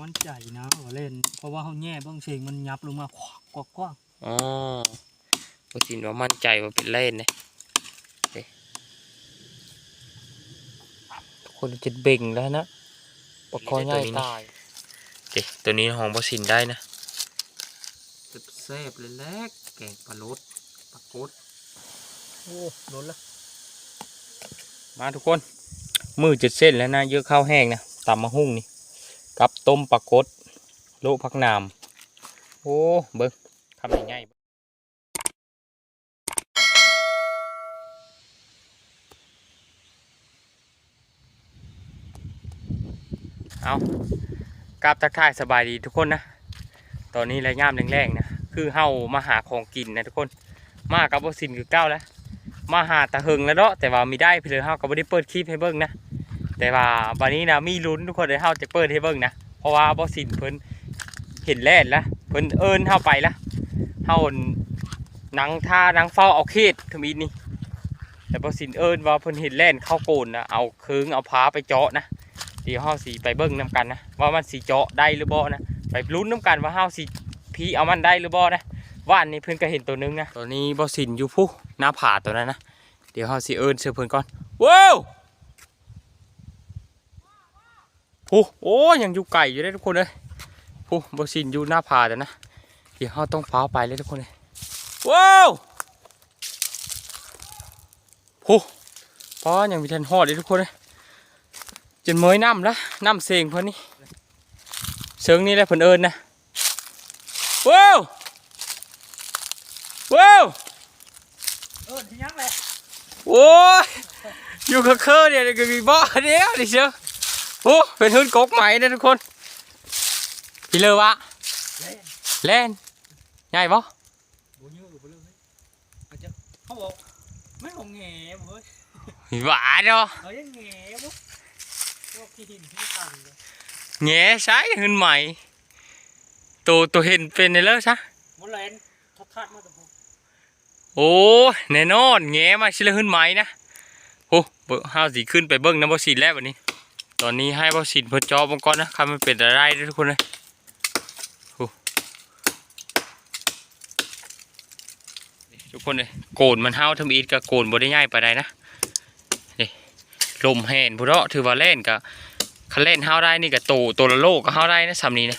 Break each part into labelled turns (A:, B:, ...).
A: มันใจนะว่าเล่น เพราะว่าเขาแย่เบื้องเสียงมันยับลงมาควักกวักกว้าง
B: อ๋อบ่สินว่ามั่นใจว่าเป็นเล่นนะเด้คนจะเบ่งแล้วนะปะคอง่ายตายเด้ตัวนี้ของบ่สินได้นะแซ่บๆเลยแลกแกงปลาลดปลากด
A: โอ้ล้นละ
B: มาทุกคน มือจะเส้นแล้วนะ เยอะข้าวแห้งนะตำมะฮุ่งนี่กับ ต้มปลากดโลพักนามโอ้เบิ้งทำง่ายเอากราบทักทายสบายดีทุกคนนะ ตอนนี้ระยามแรงๆนะ คือเฮามาหาของกินนะทุกคน มากับวสินคือเก้าแล้ว มาหาตะเฮงแล้วเนาะ แต่ว่ามีได้เพื่อเฮาก็บ่ได้เปิดคลิปให้เบิ่งนะ แต่ว่าวันนี้นะมีลุ้นทุกคนเลยเฮาจะเปิดให้เบิ่งนะ ราะว่าบ่สินเพิ่นเห็นแล่นละเพิ่นเอิ้นเฮาไปละเฮานังท่านังเฝ้าเอาเขตทมีนี่แต่บ่สินเอิ้นว่าเพิ่นเห็นแล่นเข้าโกนนะเอาเคืองเอาพาไปเจาะนะเดี๋ยวเฮาสิไปเบิ่งนํกันนะว่ามันสิเจาะได้หรือบ่นะไปลุ้นนํกันว่าเฮาสิพีเอามันได้หรือบ่นะว่านนี้เพิ่นก็เห็นตัวนึงนะตัวนี้บ่สินอยู่ผู้หน้าผาตัวนั้นนะ เดี๋ยวเฮาสิเอิ้นเชื่อเพิ่นก่อนว้าว ผู้โอ้ยังอยู่ไก่อยู่เลยทุกคนเลยผู้บสินอยู่หน้าผาแต่นะ เดี๋ยวเฮาต้องฟ้าวไปเลยทุกคนเลยว้าวผู้พอยังมีทันฮอดเลยทุกคนเลยจนเมยน้ำละน้ำเสงเพิ่นนี่เสิงนี่แหละเพิ่นเอิ้นนะว้าวว้าว
A: เออที่ยังเลย
B: โอ้ยอยู่กับเคอเนี่ยก็มีบ่อเดียวดิเชียว โอ้เป็นหุ่นกกใหม่นะทุกคนพี่เลอวะ
A: เล่น
B: เล่นใหญ่ปะ
A: บุญยืดบุญเลยอาจจะเขาบอกไม่ของแง่เว้ย
B: หวานเนาะ
A: เขายังแง่บุ๊กพวกที่หินที่ต่ำเลย
B: แง่ใช้หุ่นใหม่ตัวตัวเห็นเป็นในเลิศซะ
A: มันเล่นทัดทัดมาตัวพวก
B: โอ้แน่นอนแง่มาชิลหุ่นใหม่นะโอ้เบิ่งห้าวสีขึ้นไปเบิ้งน้ำบอสินแล้ววันนี้ ตอนนี้ให้บอสินเพิ่นจอบังก่อนนะครับมันเป็นอะไรด้อทุกคนเลยทุกคนเลยโกนมันเฮาทำอีทกับโกนบ่ได้ง่ายไปานใดนะนี่ลมแห่นพุเนาะถือว่าเล่นกับคันเล่นเฮาได้นี่กับโตตัวละโลก็เฮาได้นะสำนี้นะ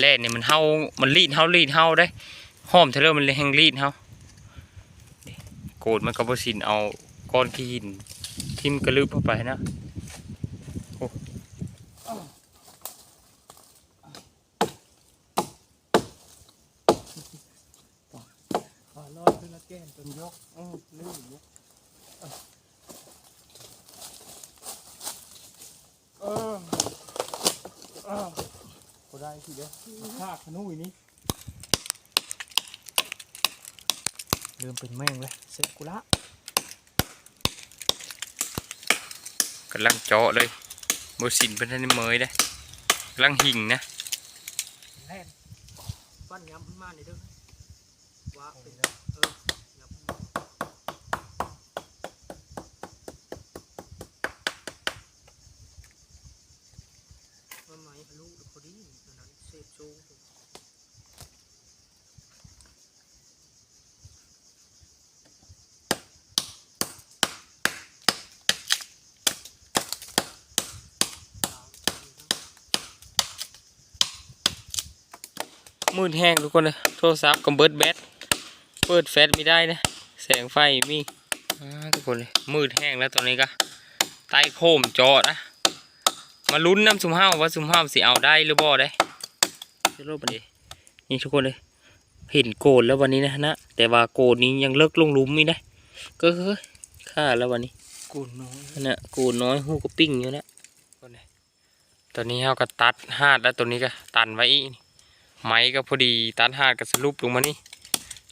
B: เล่นนี่มันเฮามันลีดเฮาลีดเฮาได้ห้อมเทเลอร์มันเลยแห้งลีดเฮาโกนมันก็บ่สินเอาก้อนขี้หินทิ่มกระลึบเข้าไปนะโอ้
A: ขอรอดขึ้นแล้วแก้ม จนยกอือลื่นยกเออเออก็ได้ทีเดียวข้าขนุยนี่เริ่มเป็นแม่งเลยเสร็จกูละ
B: กำลังเจาะเลยบ่สินเป็นทันเมยได้กำลังหิ่งนะ
A: แล่นปั้นย้ำขึ้นมาเลยเด้อว้าเป็นเออย้ำขึ้นมาว่าไหมทะลุพอดีตอนนั้นเศษโซ่
B: มืดแห้งทุกคนเลยโทรศัพท์กับเบิร์ดแบตเปิดแฟลชไม่ได้นะแสงไฟมีอ่าทุกคนเลยมืดแห้งแล้วตอนนี้ก็ใต้โคมจอนะมาลุ้นน้ำซุมห้าวว่าซุมห้าวสิเอาได้หรือบ่ได้จะรบบันดีนี่ทุกคนเลยเห็นโกนแล้ววันนี้นะนะ แต่ว่าโกนนี้ยังเลิกลงหลุมไม่ได้ก็คือฆ่าแล้ววันนี้
A: กูน้อย
B: นั่นน่ะโกนน้อยหูก็ปิ้งอยู่แล้วคนเลยตอนนี้เราก็ตัดหาดแล้วตัวนี้ก็ตันไว้อีกนี่ ไม้ก็พอดีตัดหาดกับสรุปลงมานี่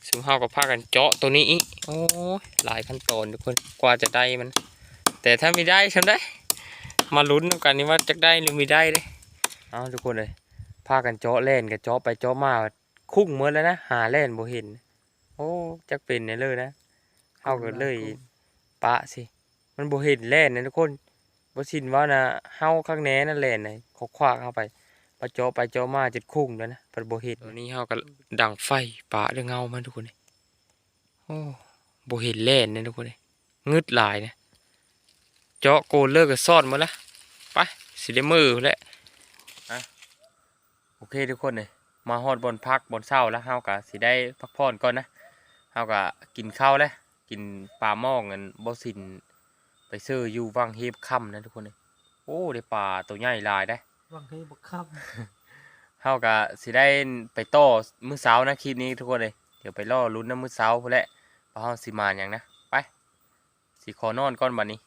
B: ซึ่งเฮากับพากันเจาะตัวนี้อีกโอ้ยหลายขั้นตอนทุกคนกว่าจะได้มัน แต่ถ้าไม่ได้ทำได้ มาลุ้นกันนี่ว่าจะได้หรือไม่ได้เลยเอาทุกคนเลยพากันเจาะเล่นกับเจาะไปเจาะมาคุ้งเหมือนแล้วนะหาเล่นบ่เห็น โอ้จักเป็นเนี่ยเลยนะเฮาก็เลยปะสิมันบ่เห็นแล่นนะทุกคนบ่ชินว่านะเฮาข้างแหน่นั่นแล่นนะขอคว้าเข้าไปไปปลาเจาะไปเจาะมาจนคุ้งแล้วนะปลาโบเห็นตัวนี้เฮาก็ดังไฟปะเรื่องเงามันทุกคนเลยโอ้โบเห็นแล่นเนี่ยทุกคนเลยงึดหลายนะเจาะโกนเลิกก็ซ่อนหมาละไปสิได้มือแหละอะโอเคทุกคนเลยมาฮอดบนพักบนเศร้าแล้วเฮาก็สิได้พักผ่อนก่อนนะเฮาก็กินข้าวแล้วกินปลาหม้อเงินบ่สินไปซื้ออยู่วังเฮบค่ำนะทุกคนเลยโอ้ได้ปลาตัวใหญ่หลายได้
A: วังให้บักคับ
B: เฮาก็สิได้ไปโต้มื้อเช้านะคลิปนี้ทุกคนเลย เดี๋ยวไปล่อลุ้นน้ำมื้อเช้าพุ่นแหละว่าเฮาสิมาหยังนะ ไป สิขอนอนก่อนบัดนี้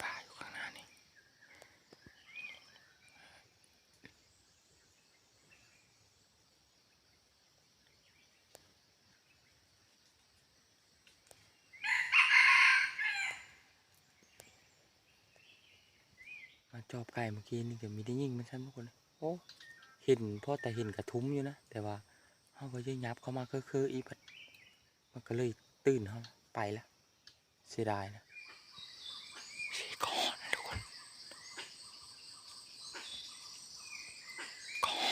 B: ป่าอยู่ข้างหน้านี่ มา จอบไก่เมื่อกี้นี่ก็มีได้ยิงมันชั้นทุกคนโอ้เห็นพ่อแต่เห็นกระทุ้มอยู่นะแต่ว่าเขาก็ยังยับเข้ามาคือคืออีพัดมันก็เลยตื่นเขาไปแล้วเสียดายนะเสียก่อนนะทุกคนก่อน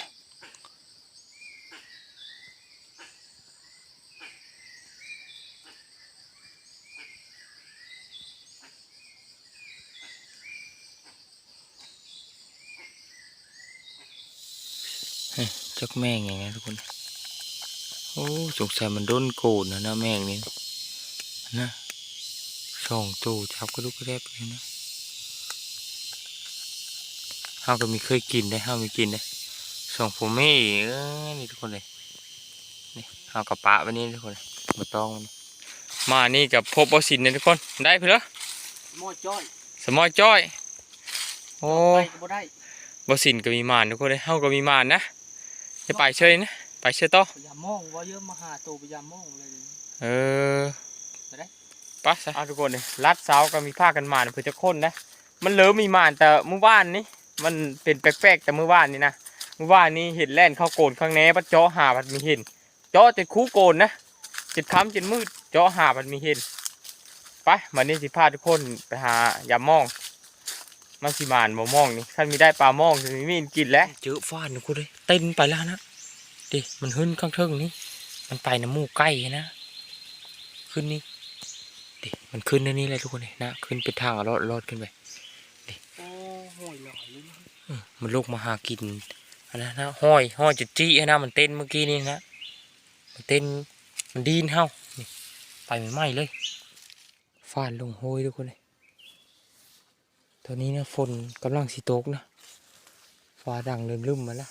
B: เฮ้ย จักแม่งอย่างไงทุกคน โอ้สงสัยมันโดนโกนนะนะแม่งนี่นะสองตัวจับก็ลูกกระแดบเลยนะเฮาก็มีเคยกินได้เฮามีกินได้สองผมไม่เอ้ยนี่ทุกคนเลยนี่เฮากับปะไว้นี่ทุกคนเลยมาต้องมันมานี่กับพบเอาสินเนี่ยทุกคนได้เพื่อ
A: หม้อจ้อย
B: สมอยจ้อยโอ้
A: ไปก็บ่ได้
B: บสินก็มีมานทุกคนเลยเฮาก็มีมานนะ จะไปเชยนะไปเชยต่อ
A: พยายามมองว่าเยอะมาหาตัวพยายามมองเลย
B: เออ
A: ไปได้
B: ไปซะเอาทุกคนเลยรัดเสาก็มีผ้ากันหมานเพื่อจะค้นนะมันเหลือมีหมานแต่เมื่อวานนี้มันเป็นแปลกๆแต่เมื่อวานนี้นะเมื่อวานนี้เห็นแล่นเข้าโกนข้างแหนปัดเจาะหาปัดมีเห็นเจาะจนคู่โกนนะจนค้ำจนมืดเจาะหาปัดมีเห็นไปวันนี้สิพาทุกคนไปหายามอง มันสิหมานบ่มองนี่ถ้ามีได้ปลามองจะมีมีนกินแล้วเจอฟ้านทุกคนเลยเต้นไปแล้วนะดิมันหึ้นข้างเทิงนี่มันไปน้ำมูกใกล้นะขึ้นนี่ดิมันขึ้นในนี้เลยทุกคนเลยนะขึ้นเป็นทางรอดรอดขึ้นไป
A: โอ้โหยหล่อเลยนะ
B: อืมมันลูกมาหากินอันนั้นนะห้อยห้อยจุดจี้นะมันเต้นเมื่อกี้นี่นะมันเต้นมันดีนเฮานี่ไปไม่ไหม้เลยฟาดลงโหยทุกคนเลย ตอนนี้นะฝนกำลังสิตกนะฟ้าดังเริ่มลืมมาแล้ว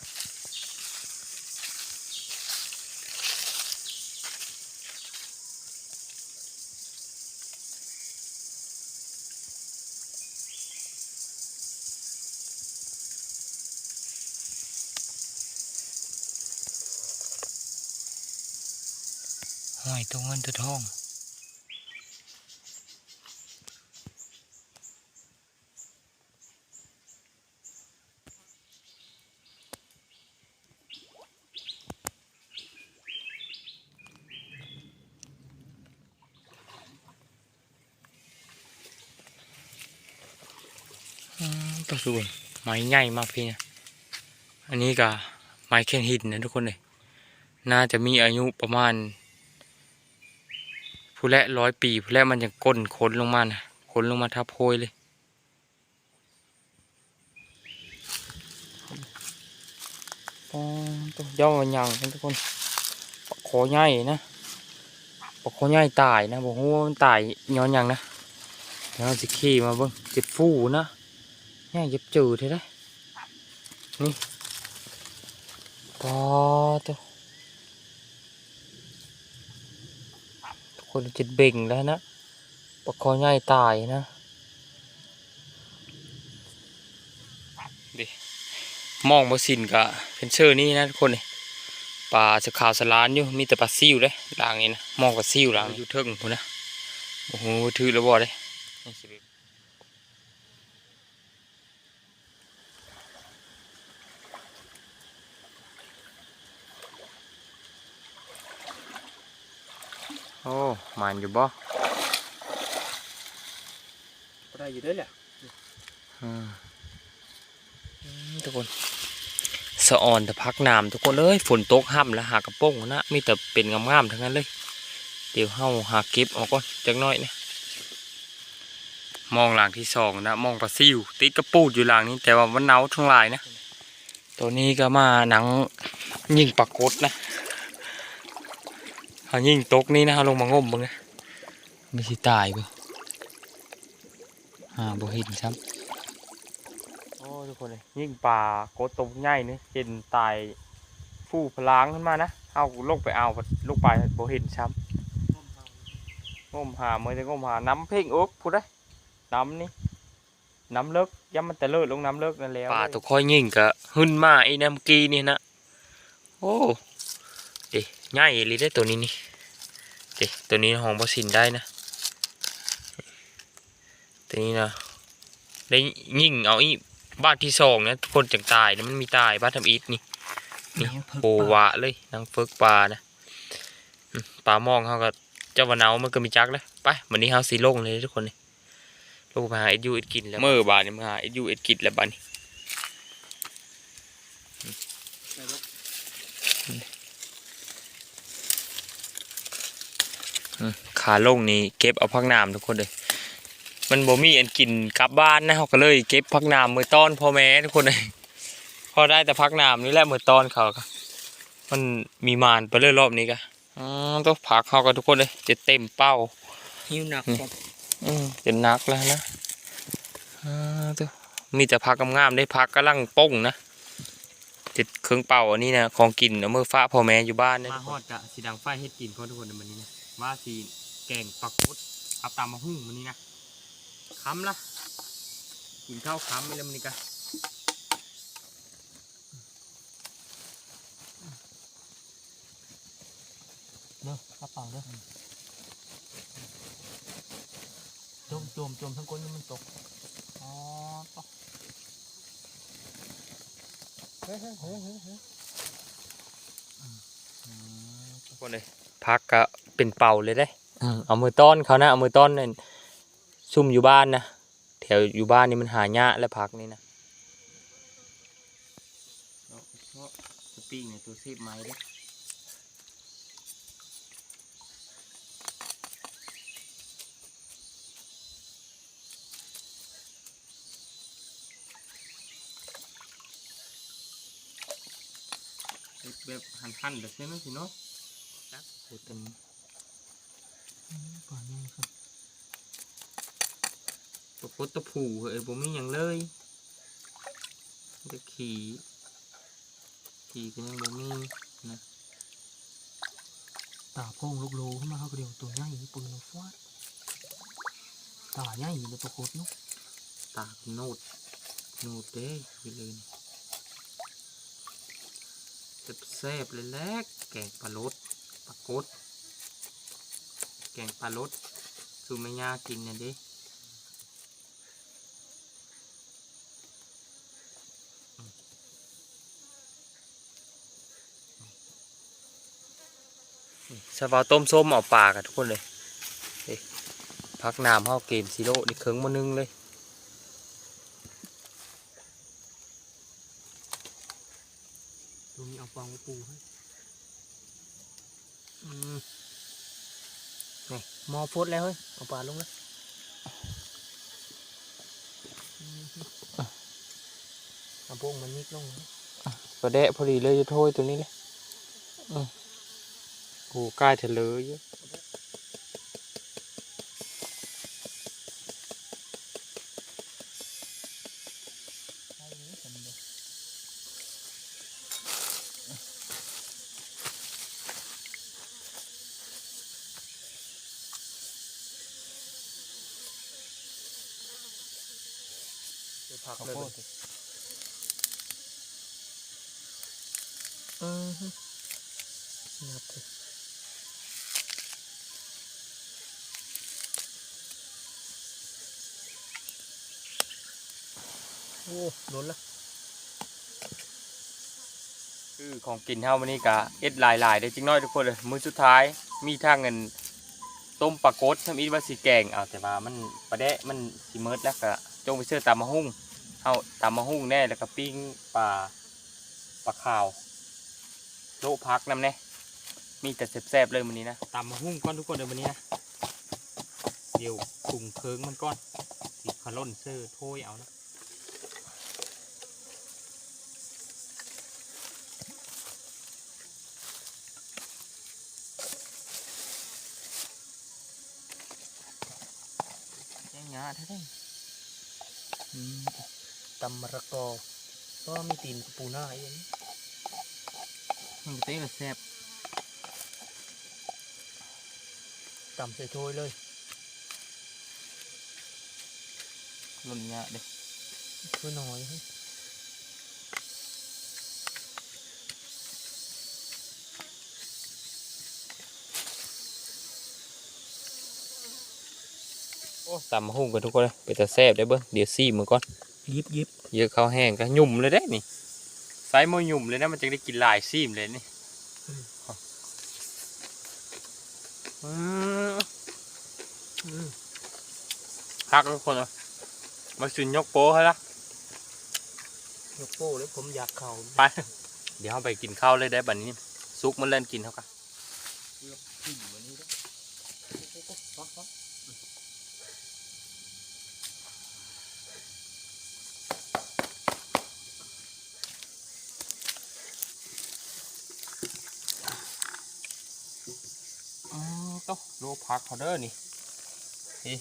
B: หอยตัวเงินตัวทอง ตัวส่วนไม้ใหญ่มากพี่เนี่ยอันนี้ก็ไม้แคนหินนะทุกคนเลยน่าจะมีอายุประมาณ ผู้และร้อยปีผู้และมันยังก้นขนลงมานะขนลงมาทับโพยเลยปองตัวย่อมันยังนะทุกคนปลาคอใหญ่นะปลาคอใหญ่ตายนะบอกว่ามันตายย้อนยังนะเดี๋ยวเราจะขี่มาเบิ่งจ็บฟูนะ ใหญ่เจ็บจืดท่ได้นี่ปอตัวคนจิตเบ่งแล้วนะปะคอใหญ่ตายนะดิมองมาสินกะเป็นเชอร์นี่นะทุกคนนี่ปลาจะขาวสลานอยู่มีแต่ปลาซิวเลยล่างนี้นะมองกับซิวล่างอยู่เทิงพูนนะโอ้โหถือแล้วบ่เลย โอ้มันอยู่บ่
A: ก็ได้อยู่ด้วยแหละ
B: อืมอืมทุกคนสะออนแต่พักน้ำทุกคนเอ้ยฝนตกห้ำแล้วหากระโป้งนะมีแต่เป็นงามๆทั้งนั้นเลย เดี๋ยวเฮาหาเก็บเออกก่อนจักหน่อยเนี่ยมองหลังที่สองนะมองปลาซิวติดกระปูดอยู่หลังนี้แต่ว่ามันเนาทั้งหลายนะ ตัวนี้ก็มาหนังยิงปลากดนะ เขายิงตกนี่นะเขาลงมางมบ้างนะไม่สิตายบ่อ่าบ่เห็นซ้ำโอ้ทุกคนเลยยิงปลากดตกใหญ่นี่เห็นตายฟู่พลางขึ้นมานะเอาลงไปเอาลูกไปบ่เห็นซ้ำงมหาเมื่อจะงมหาน้ำเพ่งอกพูดได้น้ำนี่น้ำเลิกย้ำมันแต่เลิกลงน้ำเลิกนั่นแล้วปลาตัวค่อยยิงก็หึ่นมาไอ้น้ำกีนี่นะโอ้ เด็ใหญ่เลยได้ตัวนี้นี่เด็ตัวนี้ห้องบสินได้นะตัวนี้นะได้ยิงเอาอีบ้านที่สองนะทุกคนจังตายนะมันมีตายบ้านทำอีทนี่นี่โปวะเลยนางเฟิกปลานะอืมปลามองเขาก็เจ้าวันเอามันก็มีจักเลยไปวันนี้เขาสีลงเลยทุกคนนี่ลงไปหาเอ็ดยูเอ็ดกินแล้วเมื่อบาทนี่มาหาเอ็ดยูเอ็ดกินแล้วบาทนี่อืม ขาลงนี่เก็บเอาพักน้ำทุกคนเลยมันบ่มีอันกินกลับบ้านนะเขาก็เลยเก็บพักน้ำมือต้อนพ่อแม่ทุกคนเลยพอได้แต่พักน้ำนี่แหละมือตอนเขาก็มันมีมานไปเรื่อยรอบนี้ก็อ๋อต้องพักเขากันทุกคนเลยจะเต็มเป้า
A: หิวหนักครับ
B: อืมจะนักแล้วนะอ่าตัวมีแต่พักงามๆได้พักกำลังป้งนะติดเครื่องเป่าอันนี้นะของกินเอามื่อฟ้าพ่อแม่อยู่บ้านเนี่ยมาฮอดกะสีดังไฟเฮ็ดกินพ่อทุกคนในวันนี้นะว่าสีแกงปักกดอับตามมาหุ่งวันนี้นะค้ำละกินข้าวค้ำไปแล้วมันนี่กะ
A: เด้อกระเป๋าเด้อจมจมจมทั้งก้นนี่มันตก อ๋อตกเฮ้ยเฮ้ยเฮ้ยเฮ้ยเฮ้ย
B: ทุกคนเลยพักก็เป็นเป่าเลยได้อืม เอามือต้อนเขานะเอามือต้อนเนี่ยซุ่มอยู่บ้านนะแถวอยู่บ้านนี่มันหายากและพักนี่นะสปีกเนี่ยตัวซีบไม้ด้วยแบบหั่นๆแบบนี้สิเนาะจักโอ้เต็ม
A: ก่อนนี่ครับ
B: ตะพุดตะผูเอ้ยบ่มีหยังเลยมีแต่ขี่ขี่ก็ยังบ่มี
A: ตาโพงลูกโลขึ้นมาเขาก็เดียวตัวใหญ่ปืนเอาฟาดตาใหญ่เลยตัวโคตรนุก
B: ตากโนดโนดเด้ไปเลยแซ่บๆเลยแหละแกงปลาลดปลากด แกงปลาลดสูไม่ยากินเนี่ยดิสวาต้มส้มออกปากันทุกคนเลยพักน้ำเข้าเกมซีโร่นี่เคิงมานึงเลย
A: ตัวนี้เอาฟองมาปูให้
B: อืม
A: โฟดแล้วเฮ้ยเอาปลาลงเลยเอาโพงมันนิดลงนะ
B: กระแดะพอดีเลยจะโทยตัวนี้เลยอืมโอ้ใกล้เถลเยอะเลย
A: อือ ฮึนับเลยโอ้ล้นละ
B: คือของกินเฮาวันนี้กะเอ็ดหลายๆได้จริงน้อยทุกคนเลยมือสุดท้ายมีทางเงินต้มปลากดทำอีว่าสิแกงเอาแต่ว่ามันปลาแดะมันสิเมิดแล้วก็จงไปซื้อตำมะฮุ่ง เอาตำมะฮุ่งแน่แล้วก็ปิ้งปลาปลาขาวโลพักน้ำแน่มีแต่แซ่บๆเลยวันนี้นะตำมะฮุ่งก้อนทุกคนเลยวันนี้นะเดี๋ยวปรุงเพิงมันก้อนสิขล่นเสื้อโถ้ยเอานะแย่งยาแท้ๆ
A: อืม ตำมะระกอก็มีตีนกับปูหน้าเอง
B: มันก็เต้ละแซ่บ
A: ตำใส่โถยเลย
B: หล่นยาเด้
A: เพื่อน้อยให้
B: โอ้ตำมะฮุ่งกันทุกคนเลยเป็นแต่แซ่บได้เบิ้งเดี๋ยวซี่มือก่อน
A: ยิบยิบ
B: เยอะข้าวแห้งก็หยุ่มเลยได้นี่ไซส์โมหยุ่มเลยนะมันจะได้กินหลายซีมเลยนี่อืม
A: อืม
B: พักทุกคนเลยมาสุนยกโป้ให้ละ
A: ยกโป้เลยผมอยากเข่า
B: ไป เดี๋ยวเราไปกินข้าวเลยได้บัดนี้ซุกมันเล่นกินเท่ากัน
A: เกือบขึ้นเหมือนนี้แล้วโอ้โหฟักฟัก
B: อืมต้องโล พักเขาเด้อนี่นี่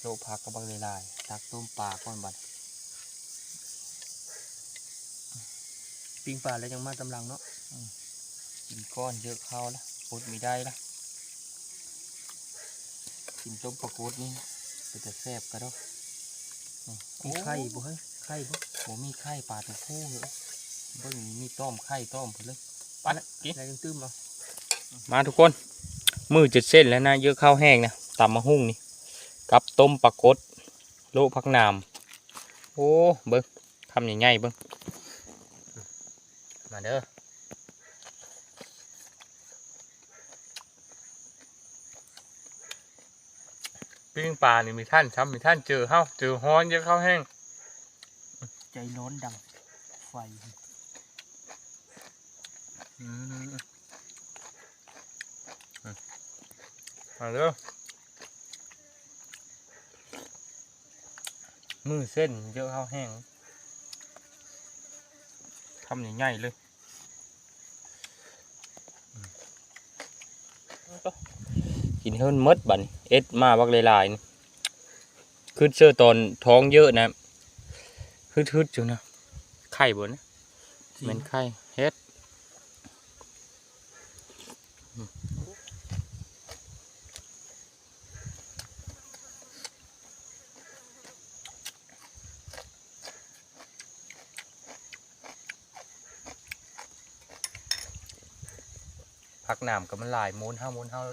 B: โลพักกับบางลายตักต้มปลาก่อนบัด
A: ปิ้งปลาแล้วยังมาตำลังเนาะ
B: กินก้อนเยอะเข้าล้วปดไม่ได้ละกินต้มปลากรูดนี่จะแซ่บกระดก
A: มีไข่บ่เฮ้ยไข่บ่
B: โอ้มีไข่ปลาตัวผู้เหรอเบิ่งนี่มีต้มไข่ต้มไปเลย ปละกิน
A: แล้วยังตื้มเอา
B: มาทุกคน มือเจ็ดเส้นแล้วนะ เยอะข้าวแห้งนะตำมะฮุ่งนี่ กับต้มปลากดโลพักนามโอ้เบิ้งทำใหญ่ๆเบิ้งมาเด้อปิ้งปลานี่มีท่านช้ำมีท่านเจอเฮ้าเจอฮ้อนเยอะข้าวแห้ง
A: ใจร้อนดังไฟ
B: อื มอืมมาเด้อมือเส้นเยอะข้าวแห้งทำใหญ่ๆเลยอืมเอาต่อกินเฮิรนหมดบัดนเอ็ดมาบักหลายๆนี่คือเชื่อตอนท้องเยอะนะฮึดๆอยู่นะไข่บนนะเหม็นไข่เฮ็ด พักน้ำก็มันหลายมูนห้ามูนห้าม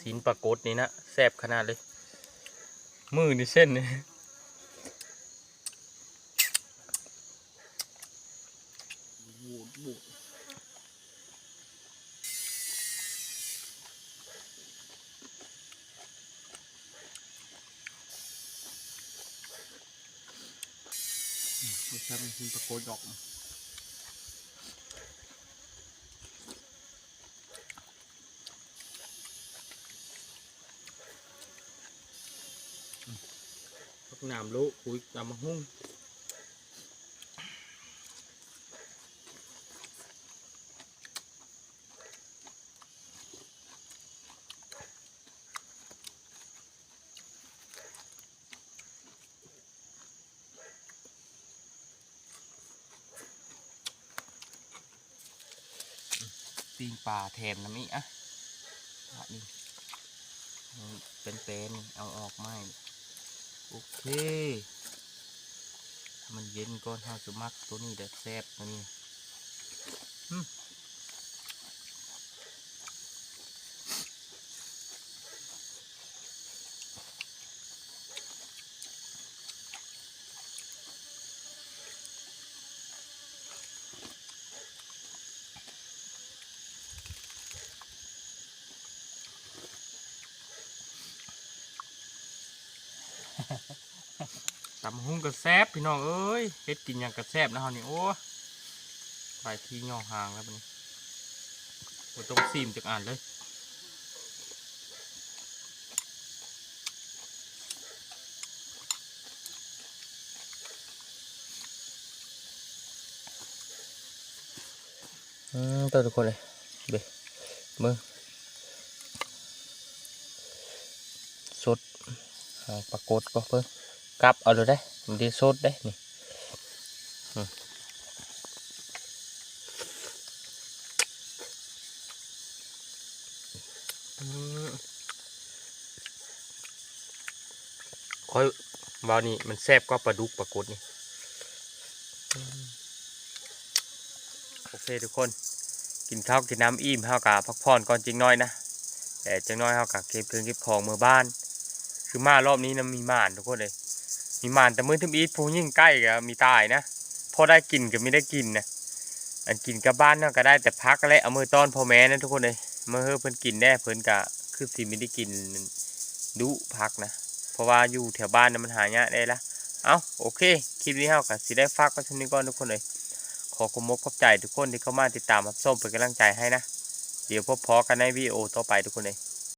B: สินปรากฏนี่นะแซบขนาดเลย มือนี่เส้นนี่ ม่ใช่มันตะโกนออกพักน้ำลุกคุยตามมาหุ้ง ปิ้งปลาแถมนะมี่อะนี่เป็นเป็นๆเอาออกไม่โอเค มันเย็นก่อนเฮาสมักตัวนี้เด็ดแซ่บตัวนี้ กระแซบพี่น้องเอ้ยเฮ็ดกินอย่างกระแซบนะเฮานี่โอ้ไปที่ย่อหางแล้วบัดนี้บ่ต้องซีมจักอ่านเลยอืมตัวทุกคนเลยเบเบิ่งสดหางปรากฏก็เพิ่ กลับเอาเลยได้มันด้สดได้นี่อืมอืมค่อยวาวนี่มันแซ่บกว่าปลาดุกปรากฏนี่โอเคทุกคนกินข้าวกินน้ำอิ่มเฮากะพักผ่อนก่อนจริงน้อยนะแต่จังน้อยเฮากะเก็บเครื่องเก็บของมือบ้าน คือมารอบนี้นะมีหมานทุกคนเลย มีมานแต่มือทึมอีทผู้ยิ่งใกล้ก็มีตายนะพอได้กินก็ไม่ได้กินนะอันกินกับบ้านเนาะก็ได้แต่พักและเอามือต้อนพ่อแม่นะทุกคนเลยเมื่อเฮอเพิ่นกินแน่เพิ่นกะคือสิไม่ได้กินดุพักนะ เพราะว่าอยู่แถวบ้านนะมันหายากได้ละเอาโอเคคลิปนี้เฮากะสิได้ฝากไว้เท่านี้ก่อนทุกคนเลยขอขอบมกขอบใจทุกคนที่เข้ามาติดตามรับชมเป็นกำลังใจให้นะ เดี๋ยวพบพอกันในวิดีโอต่อไปทุกคนเลย